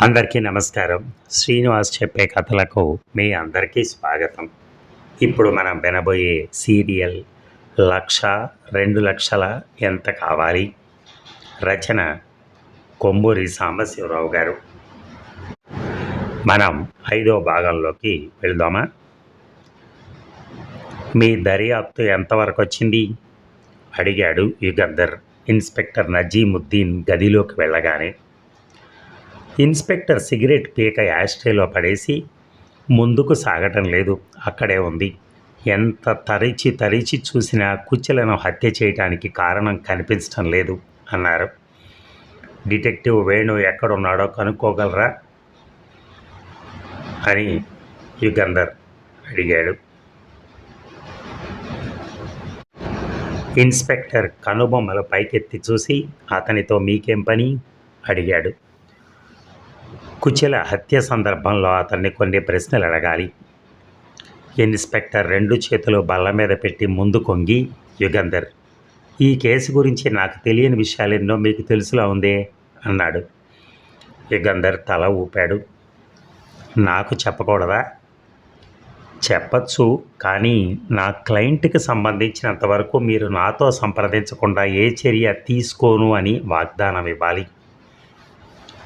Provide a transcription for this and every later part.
అందరికీ నమస్కారం. శ్రీనివాస్ చెప్పే కథలకు మీ అందరికీ స్వాగతం. ఇప్పుడు మనం వినబోయే సీరియల్ లక్ష రెండు లక్షల ఎంత కావాలి? రచన కొమ్మూరి సాంబశివరావు గారు. మనం ఐదో భాగంలోకి వెళ్దామా? మీ దర్యాప్తు ఎంతవరకు వచ్చింది? అడిగాడు యుగంధర్. ఇన్స్పెక్టర్ నజీముద్దీన్ గదిలోకి వెళ్ళగానే ఇన్స్పెక్టర్ సిగరెట్ పీక యాస్ట్రేలో పడేసి ముందుకు సాగటం లేదు. అక్కడే ఉంది. ఎంత తరిచి తరిచి చూసినా కుచ్చెలను హత్య చేయటానికి కారణం కనిపించటం లేదు అన్నారు. డిటెక్టివ్ వేణు ఎక్కడున్నాడో కనుక్కోగలరా? అని యుగంధర్ అడిగాడు. ఇన్స్పెక్టర్ కనుబొమ్మల పైకెత్తి చూసి అతనితో మీకేం పని? అడిగాడు. కుచెల హత్య సందర్భంలో అతన్ని కొన్ని ప్రశ్నలు అడగాలి. ఇన్స్పెక్టర్ రెండు చేతులు బల్ల మీద పెట్టి ముందు కొంగి యుగంధర్ ఈ కేసు గురించి నాకు తెలియని విషయాలెన్నో మీకు తెలుసులా ఉందే అన్నాడు. యుగంధర్ తల ఊపాడు. నాకు చెప్పకూడదా? చెప్పచ్చు కానీ నా క్లయింట్కి సంబంధించినంత వరకు మీరు నాతో సంప్రదించకుండా ఏ చర్య తీసుకోను అని వాగ్దానం ఇవ్వాలి.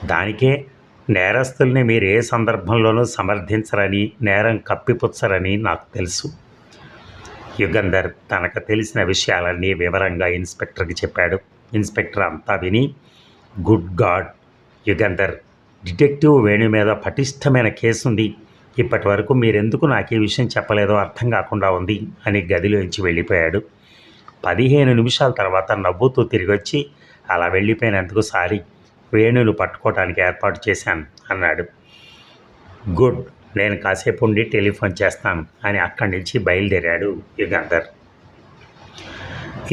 దానికే నేరస్తుల్ని మీరు ఏ సందర్భంలోనూ సమర్థించరని నేరం కప్పిపుచ్చరని నాకు తెలుసు. యుగంధర్ తనకు తెలిసిన విషయాలన్నీ వివరంగా ఇన్స్పెక్టర్కి చెప్పాడు. ఇన్స్పెక్టర్ అంతా విని good god Yugandhar detective Venu మీద పటిష్టమైన కేసు ఉంది ఇప్పటి వరకు మీరెందుకు నాకు ఈ విషయం చెప్పలేదో అర్థం కాకుండా ఉంది అని గదిలోంచి వెళ్ళిపోయాడు. పదిహేను నిమిషాల తర్వాత నవ్వుతూ తిరిగి వచ్చి అలా వెళ్ళిపోయినందుకు సారీ. వేణులు పట్టుకోవటానికి ఏర్పాటు చేశాను అన్నాడు. గుడ్ నేను కాసేపు ఉండి టెలిఫోన్ చేస్తాను అని అక్కడి నుంచి బయలుదేరాడు యుగంధర్.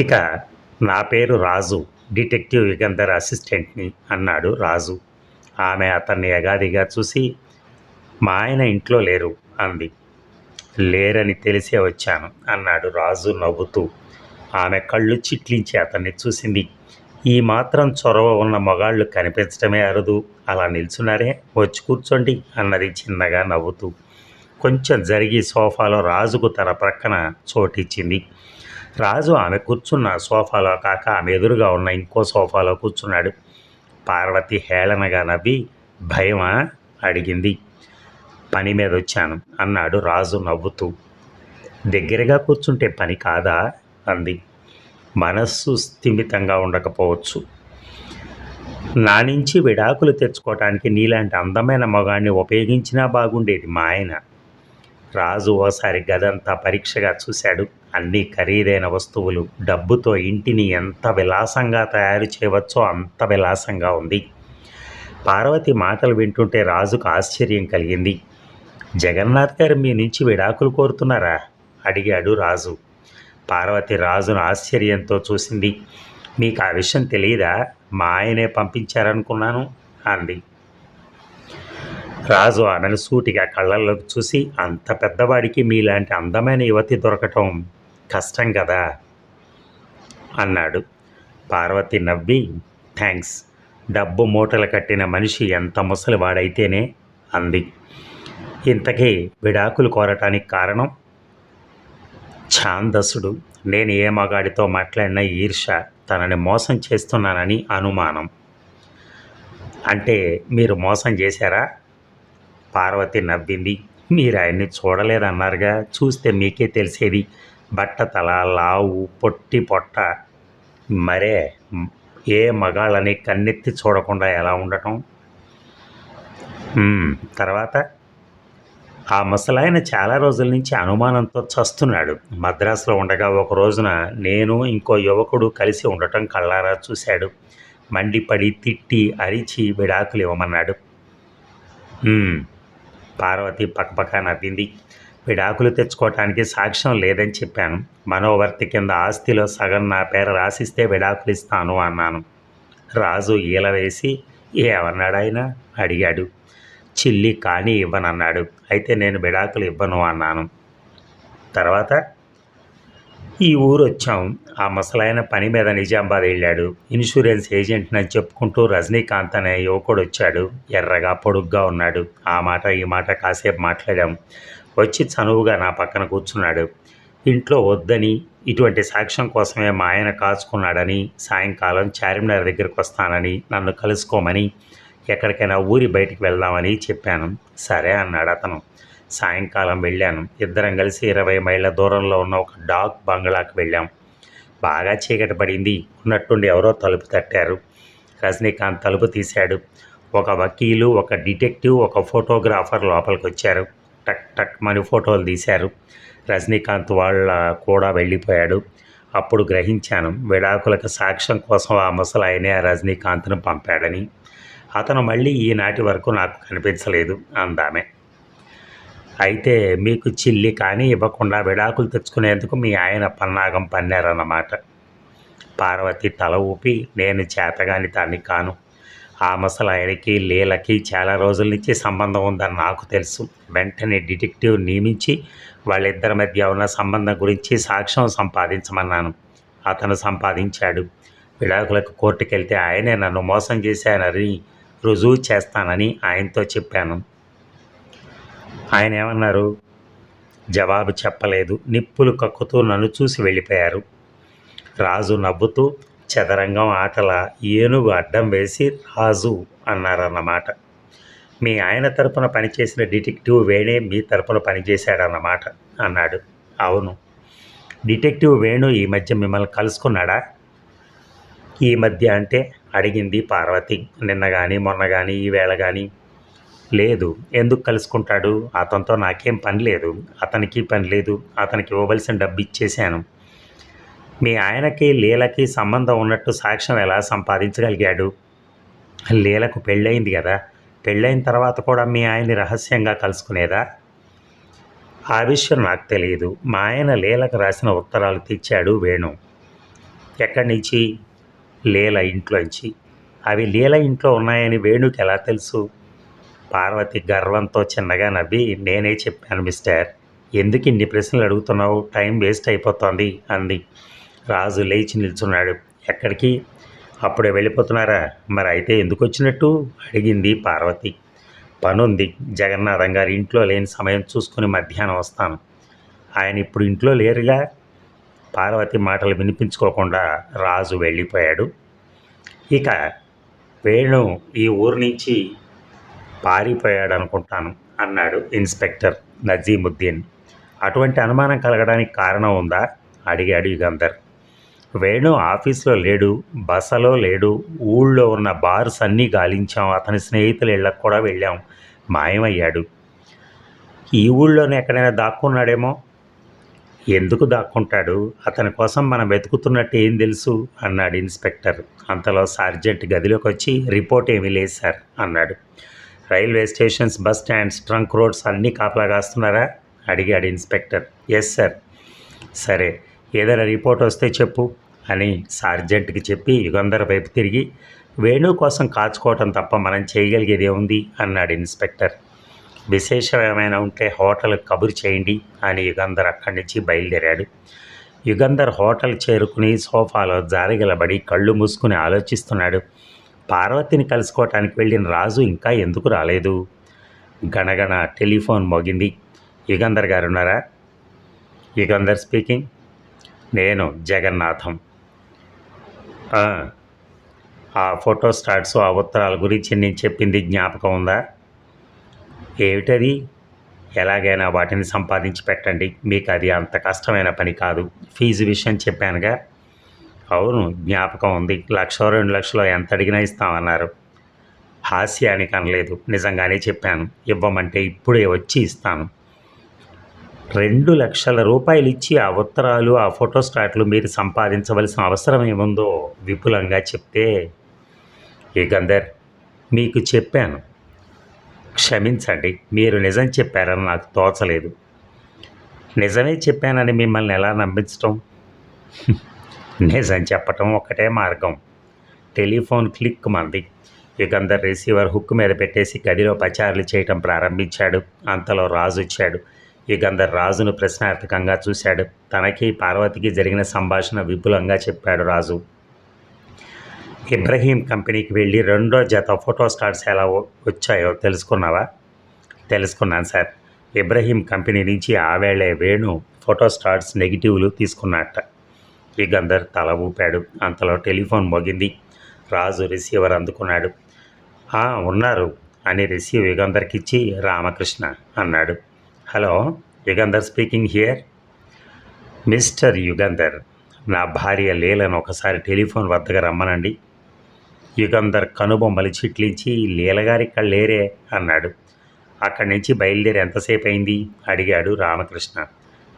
ఇక నా పేరు రాజు డిటెక్టివ్ యుగంధర్ అసిస్టెంట్ని అన్నాడు రాజు. ఆమె అతన్ని ఎగాదిగా చూసి మా ఆయన ఇంట్లో లేరు అంది. లేరని తెలిసే వచ్చాను అన్నాడు రాజు నవ్వుతూ. ఆమె కళ్ళు చిట్లించి అతన్ని చూసింది ఈ మాత్రం చొరవ ఉన్న మగాళ్ళు కనిపించడమే అరుదు. అలా నిల్చున్నారే. వచ్చి కూర్చోండి అన్నది చిన్నగా నవ్వుతూ. కొంచెం జరిగి సోఫాలో రాజుకు తన ప్రక్కన చోటిచ్చింది. రాజు ఆమె కూర్చున్న సోఫాలో కాక ఆమె ఎదురుగా ఉన్న ఇంకో సోఫాలో కూర్చున్నాడు. పార్వతి హేళనగా నవ్వి భయమా? అడిగింది. పని మీద వచ్చాను అన్నాడు రాజు నవ్వుతూ. దగ్గరగా కూర్చుంటే పని కాదా? అంది. మనస్సు స్థిమితంగా ఉండకపోవచ్చు. నా నుంచి విడాకులు తెచ్చుకోవటానికి నీలాంటి అందమైన మగాడిని ఉపయోగించినా బాగుండేది మా ఆయన. రాజు ఓసారి గదంతా పరీక్షగా చూశాడు. అన్ని ఖరీదైన వస్తువులు. డబ్బుతో ఇంటిని ఎంత విలాసంగా తయారు చేయవచ్చో అంత విలాసంగా ఉంది. పార్వతి మాటలు వింటుంటే రాజుకు ఆశ్చర్యం కలిగింది. జగన్నాథ్ గారు మీ నుంచి విడాకులు కోరుతున్నారా? అడిగాడు రాజు. పార్వతి రాజును ఆశ్చర్యంతో చూసింది. మీకు ఆ విషయం తెలియదా? మా ఆయనే పంపించారనుకున్నాను అంది. రాజు ఆమెను సూటిగా కళ్ళల్లోకి చూసి అంత పెద్దవాడికి మీలాంటి అందమైన యువతి దొరకటం కష్టం కదా అన్నాడు. పార్వతి నవ్వి థ్యాంక్స్ డబ్బు మూటలు కట్టిన మనిషి ఎంత ముసలివాడైతేనే అంది. ఇంతకీ విడాకులు కోరటానికి కారణం? ఛాందసుడు. నేను ఏ మగాడితో మాట్లాడిన ఈర్ష తనని మోసం చేస్తున్నానని అనుమానం. అంటే మీరు మోసం చేశారా? పార్వతి నవ్వింది. మీరు ఆయన్ని చూడలేదన్నారుగా. చూస్తే మీకే తెలిసేది. బట్ట తల లావు పొట్టి పొట్ట. మరే ఏ మగాళ్ళని కన్నెత్తి చూడకుండా ఎలా ఉండటం? తర్వాత? ఆ ముసలాయన చాలా రోజుల నుంచి అనుమానంతో చస్తున్నాడు. మద్రాసులో ఉండగా ఒక రోజున నేను ఇంకో యువకుడు కలిసి ఉండటం కళ్ళారా చూశాడు. మండిపడి తిట్టి అరిచి విడాకులు ఇవ్వమన్నాడు. పార్వతి పక్కపక్క నవ్వింది. విడాకులు తెచ్చుకోవటానికి సాక్ష్యం లేదని చెప్పాను. మనోవర్తి కింద ఆస్తిలో సగం నా పేర రాసిస్తే విడాకులు ఇస్తాను అన్నాను. రాజు ఈల వేసి ఏమన్నాడాయన? అడిగాడు. చిల్లి కానీ ఇవ్వనన్నాడు. అయితే నేను బిడాకులు ఇవ్వను అన్నాను. తర్వాత ఈ ఊరు వచ్చాం ఆ ముసలాయన పని మీద నిజామాబాద్ వెళ్ళాడు. ఇన్సూరెన్స్ ఏజెంట్ అని చెప్పుకుంటూ రజనీకాంత్ అనే యువకుడు వచ్చాడు ఎర్రగా పొడుగ్గా ఉన్నాడు. ఆ మాట ఈ మాట కాసేపు మాట్లాడాం. వచ్చి చనువుగా నా పక్కన కూర్చున్నాడు. ఇంట్లో వద్దని ఇటువంటి సాక్ష్యం కోసమే మా ఆయన కాచుకున్నాడని సాయంకాలం చార్మినార్ దగ్గరికి వస్తానని నన్ను కలుసుకోమని ఎక్కడికైనా ఊరి బయటికి వెళ్దామని చెప్పాను. సరే అన్నాడు అతను. సాయంకాలం వెళ్ళాను. ఇద్దరం కలిసి ఇరవై మైళ్ళ దూరంలో ఉన్న ఒక డాక్ బంగ్లాకి వెళ్ళాం. బాగా చీకటి పడింది. ఉన్నట్టుండి ఎవరో తలుపు తట్టారు. రజనీకాంత్ తలుపు తీశాడు. ఒక వకీలు ఒక డిటెక్టివ్ ఒక ఫోటోగ్రాఫర్ లోపలికి వచ్చారు. టక్ టక్ మని ఫోటోలు తీశారు. రజనీకాంత్ వాళ్ళ కూడా వెళ్ళిపోయాడు. అప్పుడు గ్రహించాను విడాకులకు సాక్ష్యం కోసం ఆ ముసలాయనే రజనీకాంత్ను పంపాడని. అతను మళ్ళీ ఈనాటి వరకు నాకు కనిపించలేదు అందామె. అయితే మీకు చిల్లి కానీ ఇవ్వకుండా విడాకులు తెచ్చుకునేందుకు మీ ఆయన పన్నాగం పన్నారన్నమాట. పార్వతి తల ఊపి నేను చేతగాని దాన్ని కాను. ఆ ముసలాయనకి లీలకి చాలా రోజుల నుంచి సంబంధం ఉందని నాకు తెలుసు. వెంటనే డిటెక్టివ్ నియమించి వాళ్ళిద్దరి మధ్య ఉన్న సంబంధం గురించి సాక్ష్యం సంపాదించమన్నాను. అతను సంపాదించాడు. విడాకులకు కోర్టుకెళ్తే ఆయనే నన్ను మోసం చేశానని రుజువు చేస్తానని ఆయనతో చెప్పాను. ఆయన ఏమన్నారు జవాబు చెప్పలేదు. నిప్పులు కక్కుతూ నన్ను చూసి వెళ్ళిపోయారు. రాజు నవ్వుతూ చదరంగం ఆటల ఏనుగు అడ్డం వేసి రాజు అన్నారన్నమాట. మీ ఆయన తరపున పనిచేసిన డిటెక్టివ్ వేణే మీ తరపున పనిచేశాడన్నమాట అన్నాడు. అవును. డిటెక్టివ్ వేణు ఈ మధ్య మిమ్మల్ని కలుసుకున్నాడా? ఈ మధ్య అంటే అడిగింది పార్వతి. నిన్న కానీ మొన్న కానీ ఈవేళ కానీ లేదు ఎందుకు కలుసుకుంటాడు? అతనితో నాకేం పని లేదు. అతనికి పని లేదు. అతనికి ఇవ్వవలసిన డబ్బు ఇచ్చేశాను. మీ ఆయనకి లీలకి సంబంధం ఉన్నట్టు సాక్ష్యం ఎలా సంపాదించగలిగాడు? లీలకు పెళ్ళయింది కదా. పెళ్ళైన తర్వాత కూడా మీ ఆయన్ని రహస్యంగా కలుసుకునేదా? ఆ విషయం నాకు తెలియదు. మా ఆయన లీలకు రాసిన ఉత్తరాలు తెచ్చాడు వేణు. ఎక్కడి నుంచి? లీల ఇంట్లోంచి అవి లీల ఇంట్లో ఉన్నాయని వేణుకి ఎలా తెలుసు? పార్వతి గర్వంతో చిన్నగా నవ్వి నేనే చెప్పాను మిస్టర్. ఎందుకు ఇన్ని ప్రశ్నలు అడుగుతున్నావు? టైం వేస్ట్ అయిపోతుంది అంది. రాజు లేచి నిల్చున్నాడు. ఎక్కడికి? అప్పుడే వెళ్ళిపోతున్నారా? మరి అయితే ఎందుకు వచ్చినట్టు? అడిగింది పార్వతి. పనుంది. జగన్నాథం గారి ఇంట్లో లేని సమయం చూసుకుని మధ్యాహ్నం వస్తాను. ఆయన ఇప్పుడు ఇంట్లో లేరుగా? పార్వతి మాటలు వినిపించుకోకుండా రాజు వెళ్ళిపోయాడు. ఇక వేణు ఈ ఊరు నుంచి పారిపోయాడు అనుకుంటాను అన్నాడు ఇన్స్పెక్టర్ నజీముద్దీన్. అటువంటి అనుమానం కలగడానికి కారణం ఉందా? అడిగాడు యుగంధర్. వేణు ఆఫీస్లో లేడు బసలో లేడు ఊళ్ళో ఉన్న బార్స్ అన్నీ గాలించాం అతని స్నేహితుల ఇళ్ళకు కూడా వెళ్ళాం మాయమయ్యాడు. ఈ ఊళ్ళోనే ఎక్కడైనా దాక్కున్నాడేమో? ఎందుకు దాక్కుంటాడు? అతని కోసం మనం వెతుకుతున్నట్టు ఏం తెలుసు? అన్నాడు ఇన్స్పెక్టర్. అంతలో సార్జెంట్ గదిలోకి వచ్చి రిపోర్ట్ ఏమీ లేదు సార్ అన్నాడు. Railway stations bus stands trunk roads అన్నీ కాపలా కాస్తున్నారా? అడిగాడు ఇన్స్పెక్టర్. ఎస్ సార్ సరే ఏదైనా రిపోర్ట్ వస్తే చెప్పు అని సార్జెంట్కి చెప్పి యుగంధర్ వైపు తిరిగి వేణు కోసం కాచుకోవటం తప్ప మనం చేయగలిగేది ఏముంది? అన్నాడు ఇన్స్పెక్టర్. విశేషం ఏమైనా ఉంటే హోటల్ కబురు చేయండి అని యుగంధర్ అక్కడి నుంచి బయలుదేరాడు. యుగంధర్ హోటల్ చేరుకుని సోఫాలో జారిగలబడి కళ్ళు మూసుకుని ఆలోచిస్తున్నాడు. పార్వతిని కలుసుకోవటానికి వెళ్ళిన రాజు ఇంకా ఎందుకు రాలేదు? గణగణ టెలిఫోన్ మోగింది. యుగంధర్ గారు ఉన్నారా? యుగంధర్ స్పీకింగ్. నేను జగన్నాథం. "ఆ, ఆ ఫోటో స్టార్ట్స్ ఆ ఉత్తరాల గురించి నేను చెప్పింది జ్ఞాపకం ఉందా? ఏమిటది? ఎలాగైనా వాటిని సంపాదించి పెట్టండి. మీకు అది అంత కష్టమైన పని కాదు. ఫీజు విషయం చెప్పానుగా. అవును జ్ఞాపకం ఉంది. లక్ష రెండు లక్షలు ఎంత అడిగినా ఇస్తామన్నారు. హాస్యానికి అనలేదు నిజంగానే చెప్పాను. ఇవ్వమంటే ఇప్పుడే వచ్చి ఇస్తాను. రెండు లక్షల రూపాయలు ఇచ్చి ఆ ఉత్తరాలు ఆ ఫోటోస్టాట్లు మీరు సంపాదించవలసిన అవసరం ఏముందో విపులంగా చెప్తే. యుగంధర్ మీకు చెప్పాను. క్షమించండి మీరు నిజం చెప్పారని నాకు తోచలేదు. నిజమే చెప్పానని మిమ్మల్ని ఎలా నమ్మించటం? నిజం చెప్పటం ఒకటే మార్గం. టెలిఫోన్ క్లిక్ మంది. యుగంధర్ రిసీవర్ హుక్ మీద పెట్టేసి గదిలో పచారులు చేయటం ప్రారంభించాడు. అంతలో రాజు వచ్చాడు. యుగంధర్ రాజును ప్రశ్నార్థకంగా చూశాడు. తనకి పార్వతికి జరిగిన సంభాషణ విపులంగా చెప్పాడు రాజు. ఇబ్రహీం కంపెనీకి వెళ్ళి రెండో జత ఫోటో స్టార్ట్స్ ఎలా వచ్చాయో తెలుసుకున్నావా? తెలుసుకున్నాను సార్. ఇబ్రహీం కంపెనీ నుంచి ఆవేళే వేణు ఫోటో స్టార్ట్స్ నెగిటివ్లు తీసుకున్నట్ట. యుగంధర్ తల ఊపాడు. అంతలో టెలిఫోన్ మోగింది. రాజు రిసీవర్ అందుకున్నాడు. ఉన్నారు అని రిసీవ్ యుగంధర్కి ఇచ్చి రామకృష్ణ అన్నాడు. Hello Yugandhar speaking here? Mister Yugandhar నా భార్య లీలను ఒకసారి టెలిఫోన్ వద్దగా రమ్మనండి. యుగంధర్ కనుబొమ్మలు చిట్లించి లీలగారి ఇక్కడ లేరే అన్నాడు. అక్కడి నుంచి బయలుదేరి ఎంతసేపు అయింది అడిగాడు రామకృష్ణ.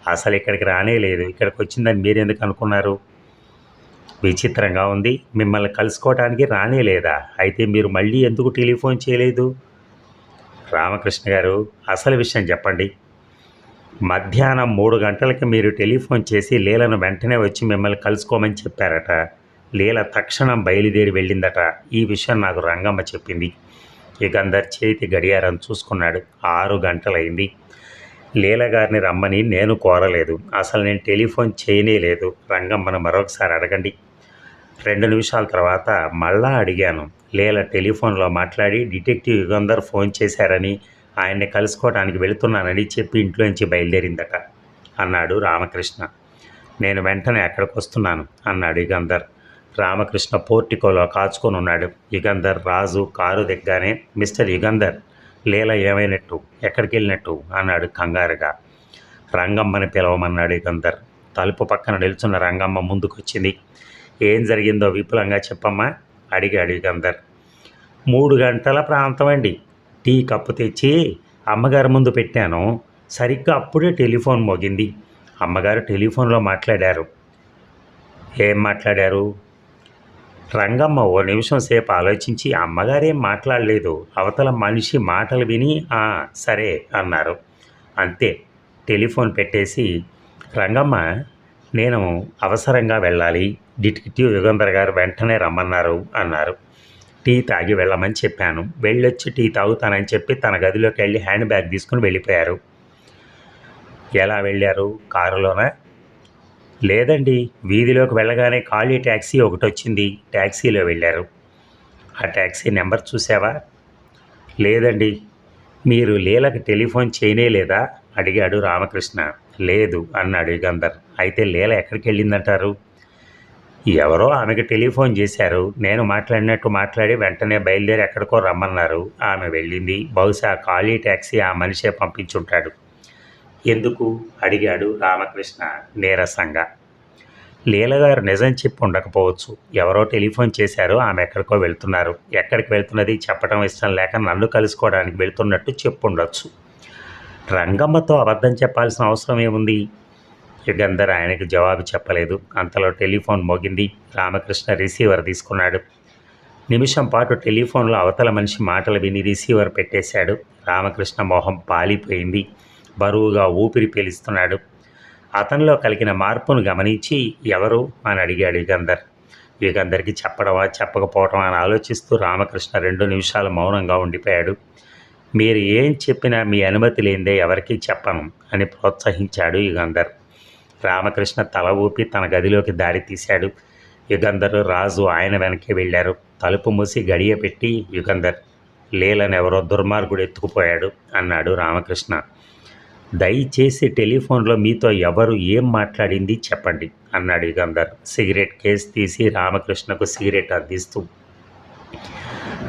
అసలు ఇక్కడికి రానే లేదు. ఇక్కడికి వచ్చిందని మీరెందుకు అనుకున్నారు? విచిత్రంగా ఉంది. మిమ్మల్ని కలుసుకోవడానికి రానే లేదా? అయితే మీరు మళ్ళీ ఎందుకు టెలిఫోన్ చేయలేదు? రామకృష్ణ గారు అసలు విషయం చెప్పండి. మధ్యాహ్నం మూడు గంటలకి మీరు టెలిఫోన్ చేసి లీలను వెంటనే వచ్చి మిమ్మల్ని కలుసుకోమని చెప్పారట. లీల తక్షణం బయలుదేరి వెళ్ళిందట. ఈ విషయం నాకు రంగమ్మ చెప్పింది. ఇకందర్ చేతి గడియారం చూసుకున్నాడు. ఆరు గంటలైంది. లీల గారిని రమ్మని నేను కోరలేదు. అసలు నేను టెలిఫోన్ చేయనే లేదు. రంగమ్మను మరొకసారి అడగండి. రెండు నిమిషాల తర్వాత మళ్ళా అడిగాను. లీల టెలిఫోన్లో మాట్లాడి డిటెక్టివ్ యుగంధర్ ఫోన్ చేశారని ఆయన్ని కలుసుకోవడానికి వెళుతున్నానని చెప్పి ఇంట్లోంచి బయలుదేరిందట. అన్నాడు రామకృష్ణ. నేను వెంటనే అక్కడికి వస్తున్నాను అన్నాడు యుగంధర్. రామకృష్ణ పోర్టికోలో కాచుకొని ఉన్నాడు. యుగంధర్ రాజు కారు దిగ్గానే మిస్టర్ యుగంధర్ లీల ఏమైనట్టు? ఎక్కడికి వెళ్ళినట్టు అన్నాడు కంగారుగా. రంగమ్మని పిలవమన్నాడు యుగంధర్. తలుపు పక్కన నిల్చున్న రంగమ్మ ముందుకొచ్చింది. ఏం జరిగిందో విపులంగా చెప్పమ్మా అడిగాడు యుగంధర్. మూడు గంటల ప్రాంతం అండి టీ కప్పు తెచ్చి అమ్మగారి ముందు పెట్టాను. సరిగ్గా అప్పుడే టెలిఫోన్ మోగింది. అమ్మగారు టెలిఫోన్లో మాట్లాడారు. ఏం మాట్లాడారు? రంగమ్మ ఓ నిమిషం సేపు ఆలోచించి అమ్మగారేం మాట్లాడలేదు. అవతల మనిషి మాటలు విని "ఆ, సరే అన్నారు. అంతే. టెలిఫోన్ పెట్టేసి రంగమ్మ నేను అవసరంగా వెళ్ళాలి. డిటెక్టివ్ యుగంధర్ గారు వెంటనే రమ్మన్నారు అన్నారు. టీ తాగి వెళ్ళమని చెప్పాను. వెళ్ళొచ్చి టీ తాగుతానని చెప్పి తన గదిలోకి వెళ్ళి హ్యాండ్ బ్యాగ్ తీసుకుని వెళ్ళిపోయారు. ఎలా వెళ్ళారు? కారులోనే? లేదండి వీధిలోకి వెళ్ళగానే ఖాళీ ట్యాక్సీ ఒకటి వచ్చింది ట్యాక్సీలో వెళ్ళారు. ఆ ట్యాక్సీ నెంబర్ చూసావా లేదండి మీరు లీలకు టెలిఫోన్ చేయనే లేదా? అడిగాడు రామకృష్ణ. లేదు అన్నాడు యుగంధర్ అయితే లీల ఎక్కడికి వెళ్ళిందంటారు? ఎవరో ఆమెకి టెలిఫోన్ చేశారు. నేను మాట్లాడినట్టు మాట్లాడి వెంటనే బయలుదేరి ఎక్కడికో రమ్మన్నారు. ఆమె వెళ్ళింది. బహుశా ఖాళీ ట్యాక్సీ ఆ మనిషే పంపించుంటాడు. ఎందుకు అడిగాడు రామకృష్ణ నీరసంగా. లీలగారు నిజం చెప్పి ఉండకపోవచ్చు. ఎవరో టెలిఫోన్ చేశారు ఆమె ఎక్కడికో వెళ్తున్నారు. ఎక్కడికి వెళ్తున్నది చెప్పడం ఇష్టం లేక నన్ను కలుసుకోవడానికి వెళ్తున్నట్టు చెప్పుండొచ్చు రంగమ్మతో అబద్ధం చెప్పాల్సిన అవసరం ఏముంది? యుగంధర్ ఆయనకు జవాబు చెప్పలేదు. అంతలో టెలిఫోన్ మోగింది. రామకృష్ణ రిసీవర్ తీసుకున్నాడు. నిమిషం పాటు టెలిఫోన్లో అవతల మనిషి మాటలు విని రిసీవర్ పెట్టేశాడు. రామకృష్ణ మొహం పాలిపోయింది. బరువుగా ఊపిరి పీలుస్తున్నాడు. అతనిలో కలిగిన మార్పును గమనించి ఎవరు? అని అడిగాడు యుగంధర్. యుగంధర్కి చెప్పడమా చెప్పకపోవటమా అని ఆలోచిస్తూ రామకృష్ణ రెండు నిమిషాలు మౌనంగా ఉండిపోయాడు. మీరు ఏం చెప్పినా మీ అనుమతి లేనిదే ఎవరికీ చెప్పను అని ప్రోత్సహించాడు యుగంధర్. రామకృష్ణ తల ఊపి తన గదిలోకి దారి తీశాడు. యుగంధర్ రాజు ఆయన వెనక్కి వెళ్ళారు. తలుపు మూసి గడియ పెట్టి యుగంధర్ లీలనెవరో దుర్మార్గుడు ఎత్తుకుపోయాడు అన్నాడు రామకృష్ణ. దయచేసి టెలిఫోన్లో మీతో ఎవరు ఏం మాట్లాడింది చెప్పండి అన్నాడు యుగంధర్. సిగరెట్ కేస్ తీసి రామకృష్ణకు సిగరెట్ అందిస్తూ.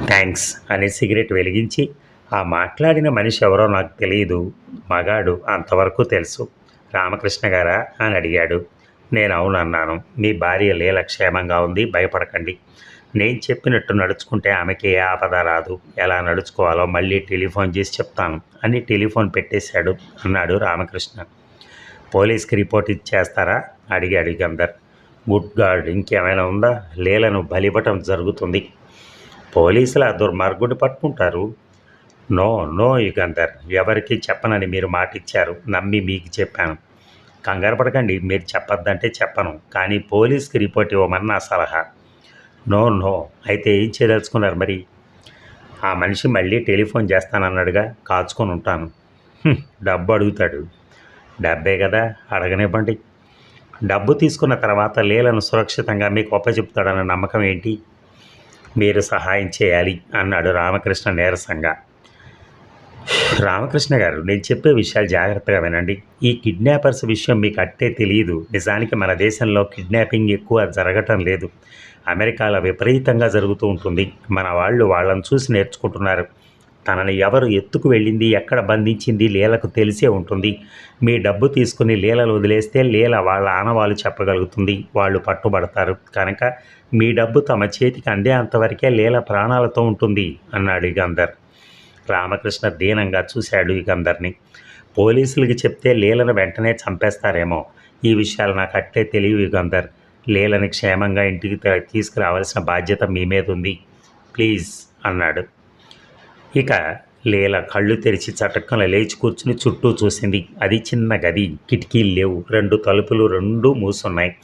థ్యాంక్స్ అని సిగరెట్ వెలిగించి ఆ మాట్లాడిన మనిషి ఎవరో నాకు తెలియదు మగాడు అంతవరకు తెలుసు రామకృష్ణ గారా అని అడిగాడు. నేను అవునన్నాను మీ భార్య లీల క్షేమంగా ఉంది భయపడకండి నేను చెప్పినట్టు నడుచుకుంటే ఆమెకి ఏ ఆపద రాదు. ఎలా నడుచుకోవాలో మళ్ళీ టెలిఫోన్ చేసి చెప్తాను. అని టెలిఫోన్ పెట్టేశాడు అన్నాడు రామకృష్ణ. పోలీస్కి రిపోర్ట్ ఇచ్చేస్తారా? అడిగాడు యుగంధర్ గుడ్ గాడ్ ఇంకేమైనా ఉందా? లీలను బలిపటం జరుగుతుంది. పోలీసులు ఆ దుర్మార్గుడిని పట్టుకుంటారు. నో నో యుగంధర్ ఎవరికి చెప్పనని మీరు మాట ఇచ్చారు నమ్మి మీకు చెప్పాను. కంగారు పడకండి మీరు చెప్పొద్దంటే చెప్పను. కానీ పోలీస్కి రిపోర్ట్ ఇవ్వమని నా సలహా. No no. అయితే ఏం చేయదలుచుకున్నారు మరి? ఆ మనిషి మళ్ళీ టెలిఫోన్ చేస్తానన్నాడుగా కాచుకొని ఉంటాను. డబ్బు అడుగుతాడు. డబ్బే కదా అడగనివ్వండి డబ్బు తీసుకున్న తర్వాత లీలను సురక్షితంగా మీకు ఒప్పచెప్తాడన్న నమ్మకం ఏంటి? మీరు సహాయం చేయాలి అన్నాడు రామకృష్ణ నీరసంగా. రామకృష్ణ గారు నేను చెప్పే విషయాలు జాగ్రత్తగా వినండి. ఈ కిడ్నాపర్స్ విషయం మీకు అట్టే తెలియదు నిజానికి మన దేశంలో కిడ్నాపింగ్ ఎక్కువ జరగటం లేదు. అమెరికాలో విపరీతంగా జరుగుతూ ఉంటుంది. మన వాళ్ళు వాళ్ళని చూసి నేర్చుకుంటున్నారు. తనని ఎవరు ఎత్తుకు వెళ్ళింది ఎక్కడ బంధించింది లీలకు తెలిసే ఉంటుంది. మీ డబ్బు తీసుకుని లీలలు వదిలేస్తే లీల వాళ్ళ ఆనవాళ్ళు చెప్పగలుగుతుంది. వాళ్ళు పట్టుబడతారు. కనుక మీ డబ్బు తమ చేతికి అందే అంతవరకే లీల ప్రాణాలతో ఉంటుంది అన్నాడు యుగంధర్ రామకృష్ణ దీనంగా చూశాడు యుగంధర్ని పోలీసులకి చెప్తే లీలను వెంటనే చంపేస్తారేమో. ఈ విషయాలు నాకు అట్టే తెలియవు యుగంధర్ లీలని క్షేమంగా ఇంటికి తీసుకురావాల్సిన బాధ్యత మీ మీద ఉంది. ప్లీజ్ అన్నాడు. ఇక లీల కళ్ళు తెరిచి చటక్కన లేచి కూర్చుని చుట్టూ చూసింది. అది చిన్న గది. కిటికీలు లేవు. రెండు తలుపులు రెండు మూసున్నాయి.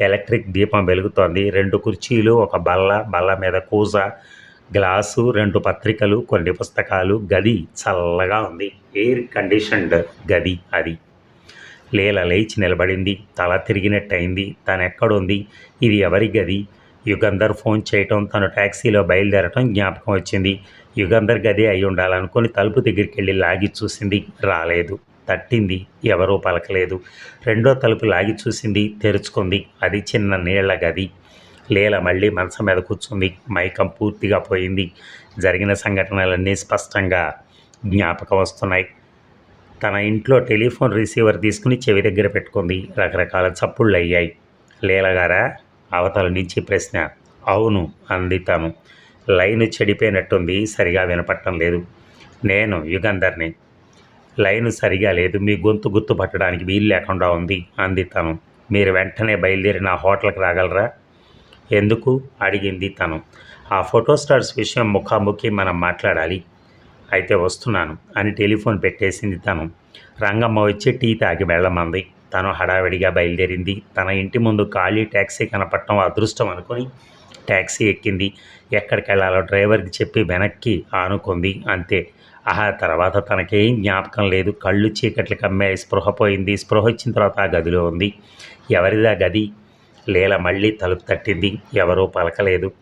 ఎలక్ట్రిక్ దీపం వెలుగుతోంది. రెండు కుర్చీలు ఒక బల్ల బల్ల మీద కూజ గ్లాసు రెండు పత్రికలు కొన్ని పుస్తకాలు. గది చల్లగా ఉంది. ఎయిర్ కండిషన్డ్ గది అది. లీల లేచి నిలబడింది. తల తిరిగినట్టయింది. తను ఎక్కడుంది ఇది ఎవరి గది? యుగంధర్ ఫోన్ చేయటం తను ట్యాక్సీలో బయలుదేరటం జ్ఞాపకం వచ్చింది. యుగంధర్ గది అయి ఉండాలనుకుని తలుపు దగ్గరికి వెళ్ళి లాగి చూసింది. రాలేదు. తట్టింది. ఎవరూ పలకలేదు. రెండో తలుపు లాగి చూసింది. తెరుచుకుంది. అది చిన్న నీళ్ళ గది. లీల మళ్ళీ మనసు మీద కూర్చుంది. మైకం పూర్తిగా పోయింది. జరిగిన సంఘటనలన్నీ స్పష్టంగా జ్ఞాపకం వస్తున్నాయి. తన ఇంట్లో టెలిఫోన్ రిసీవర్ తీసుకుని చెవి దగ్గర పెట్టుకుంది. రకరకాల చప్పుళ్ళు అయ్యాయి. లీలగారా అవతల నుంచి ప్రశ్న. అవును అంది తను. లైన్ చెడిపోయినట్టుంది. సరిగా వినపట్టం లేదు. నేను యుగంధర్ని. లైన్ సరిగా లేదు. మీ గొంతు గుర్తుపట్టడానికి వీలు లేకుండా ఉంది అంది తను. మీరు వెంటనే బయలుదేరి నా హోటల్కి రాగలరా? ఎందుకు? అడిగింది తను. ఆ ఫోటో స్టార్స్ విషయం ముఖాముఖి మనం మాట్లాడాలి. అయితే వస్తున్నాను అని టెలిఫోన్ పెట్టేసింది తను. రంగమ్మ వచ్చి టీ తాగి వెళ్ళమంది. తను హడావిడిగా బయలుదేరింది. తన ఇంటి ముందు ఖాళీ ట్యాక్సీ కనపడటం అదృష్టం అనుకుని ట్యాక్సీ ఎక్కింది. ఎక్కడికి వెళ్ళాలో డ్రైవర్కి చెప్పి వెనక్కి ఆనుకుంది. అంతే. ఆహా తర్వాత తనకేం జ్ఞాపకం లేదు. కళ్ళు చీకట్లు కమ్మే స్పృహ పోయింది. స్పృహ వచ్చిన తర్వాత ఆ గదిలో ఉంది. ఎవరిదా గది? లీల మళ్ళీ తలుపు తట్టింది. ఎవరూ పలకలేదు.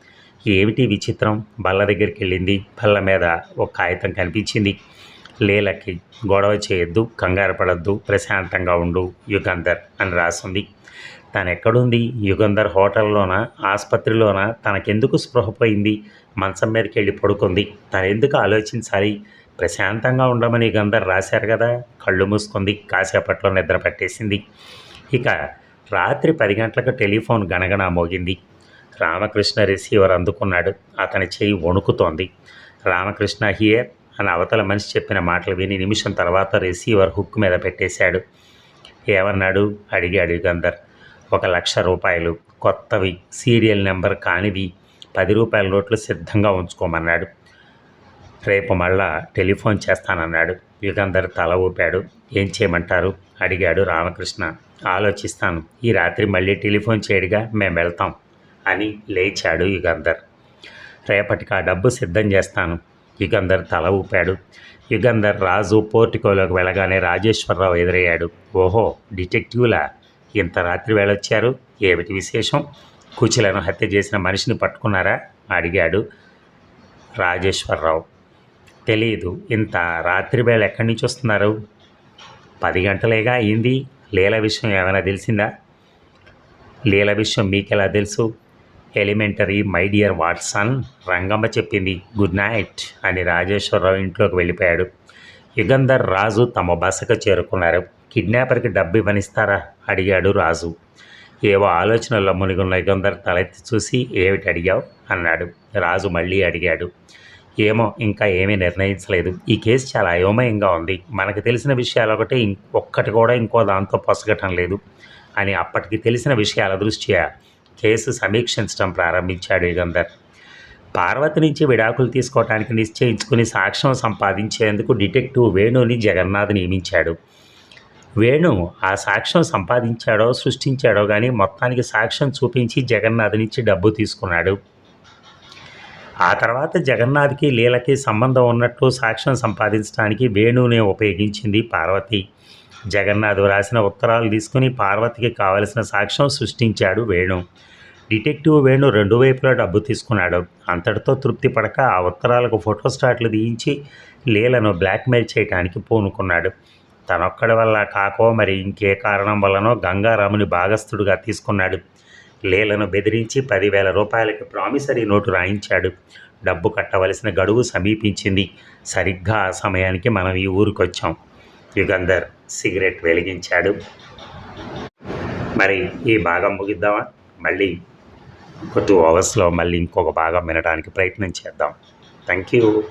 ఏమిటి విచిత్రం? బల్ల దగ్గరికి వెళ్ళింది. బల్ల మీద ఒక కాగితం కనిపించింది. లీలకి గొడవ చేయొద్దు కంగారు పడద్దు ప్రశాంతంగా ఉండు యుగంధర్ అని రాసింది. తను ఎక్కడుంది యుగంధర్ హోటల్లోన? ఆసుపత్రిలోన? తనకెందుకు స్పృహపోయింది మంచం మీదకి వెళ్ళి పడుకుంది. తను ఎందుకు ఆలోచించాలి? ప్రశాంతంగా ఉండమని యుగంధర్ రాశారు కదా? కళ్ళు మూసుకుంది. కాసేపట్లో నిద్ర పట్టేసింది. ఇక రాత్రి పది గంటలకు టెలిఫోన్ గణగణ మోగింది. రామకృష్ణ రిసీవర్ అందుకున్నాడు. అతని చేయి వణుకుతోంది. రామకృష్ణ హియర్ అని అవతల మనిషి చెప్పిన మాటలు విని నిమిషం తర్వాత రిసీవర్ హుక్ మీద పెట్టేశాడు. ఏమన్నాడు? అడిగాడు యుగంధర్. ఒక లక్ష రూపాయలు. కొత్తవి. సీరియల్ నెంబర్ కానివి. పది రూపాయల నోట్లు సిద్ధంగా ఉంచుకోమన్నాడు. రేపు మళ్ళా టెలిఫోన్ చేస్తానన్నాడు. యుగంధర్ తల ఊపాడు. ఏం చేయమంటారు? అడిగాడు రామకృష్ణ. ఆలోచిస్తాను. ఈ రాత్రి మళ్ళీ టెలిఫోన్ చేయడిగా. మేము వెళ్తాం. అని లేచాడు యుగంధర్. రేపటికి ఆ డబ్బు సిద్ధం చేస్తాను. యుగంధర్ తల ఊపాడు. యుగంధర్ రాజు పోర్టికోలోకి వెళ్ళగానే రాజేశ్వరరావు ఎదురయ్యాడు. ఓహో డిటెక్టివ్లా? ఇంత రాత్రి వేళొచ్చారు? ఏమిటి విశేషం? కుచిలను హత్య చేసిన మనిషిని పట్టుకున్నారా? అడిగాడు రాజేశ్వరరావు. తెలియదు ఇంత రాత్రి వేళ ఎక్కడి నుంచి వస్తున్నారు? పది గంటలేగా అయింది. లీల విషయం ఏమైనా తెలిసిందా? లీల విషయం మీకెలా తెలుసు? Elementary my dear Watson Rangamma చెప్పింది గుడ్ నైట్ అని రాజేశ్వరరావు ఇంట్లోకి వెళ్ళిపోయాడు. యుగంధర్ రాజు తమ బసకు చేరుకున్నారు. కిడ్నాపర్కి డబ్బు ఇవ్వనిస్తారా? అడిగాడు రాజు. ఏవో ఆలోచనల్లో మునిగున్న యుగంధర్ తలెత్తి చూసి ఏమిటి అడిగావు? అన్నాడు. రాజు మళ్ళీ అడిగాడు. ఏమో ఇంకా ఏమీ నిర్ణయించలేదు. ఈ కేసు చాలా అయోమయంగా ఉంది. మనకు తెలిసిన విషయాలు ఒకటి ఒక్కటి కూడా ఇంకో దాంతో పొసగటం లేదు అని అప్పటికి తెలిసిన విషయాల దృష్ట్యా కేసు సమీక్షించడం ప్రారంభించాడు యుగంధర్. పార్వతి నుంచి విడాకులు తీసుకోవటానికి నిశ్చయించుకుని సాక్ష్యం సంపాదించేందుకు డిటెక్టివ్ వేణుని జగన్నాథ్ నియమించాడు. వేణు ఆ సాక్ష్యం సంపాదించాడో సృష్టించాడో కానీ మొత్తానికి సాక్ష్యం చూపించి జగన్నాథ్ నుంచి డబ్బు తీసుకున్నాడు. ఆ తర్వాత జగన్నాథ్కి లీలకి సంబంధం ఉన్నట్టు సాక్ష్యం సంపాదించడానికి వేణునే ఉపయోగించింది పార్వతి. జగన్నాథ్ రాసిన ఉత్తరాలు తీసుకుని పార్వతికి కావలసిన సాక్ష్యం సృష్టించాడు వేణు. డిటెక్టివ్ వేణు రెండు వైపులా డబ్బు తీసుకున్నాడు. అంతటితో తృప్తి పడక ఆ ఉత్తరాలకు ఫోటోస్టాట్లు తీయించి లీలను బ్లాక్మెయిల్ చేయడానికి పూనుకున్నాడు. తనొక్కడి వల్ల కాకో మరి ఇంకే కారణం వల్లనో గంగారాముని భాగస్థుడుగా తీసుకున్నాడు. లీలను బెదిరించి పదివేల రూపాయలకి ప్రామిసరీ నోటు రాయించాడు. డబ్బు కట్టవలసిన గడువు సమీపించింది. సరిగ్గా ఆ సమయానికి మనం ఈ ఊరికొచ్చాం. యుగంధర్ సిగరెట్ వెలిగించాడు. మరి ఈ భాగం ముగిద్దామా? మళ్ళీ ఒక టూ అవర్స్లో మళ్ళీ ఇంకొక భాగం వినడానికి ప్రయత్నం చేద్దాం. Thank you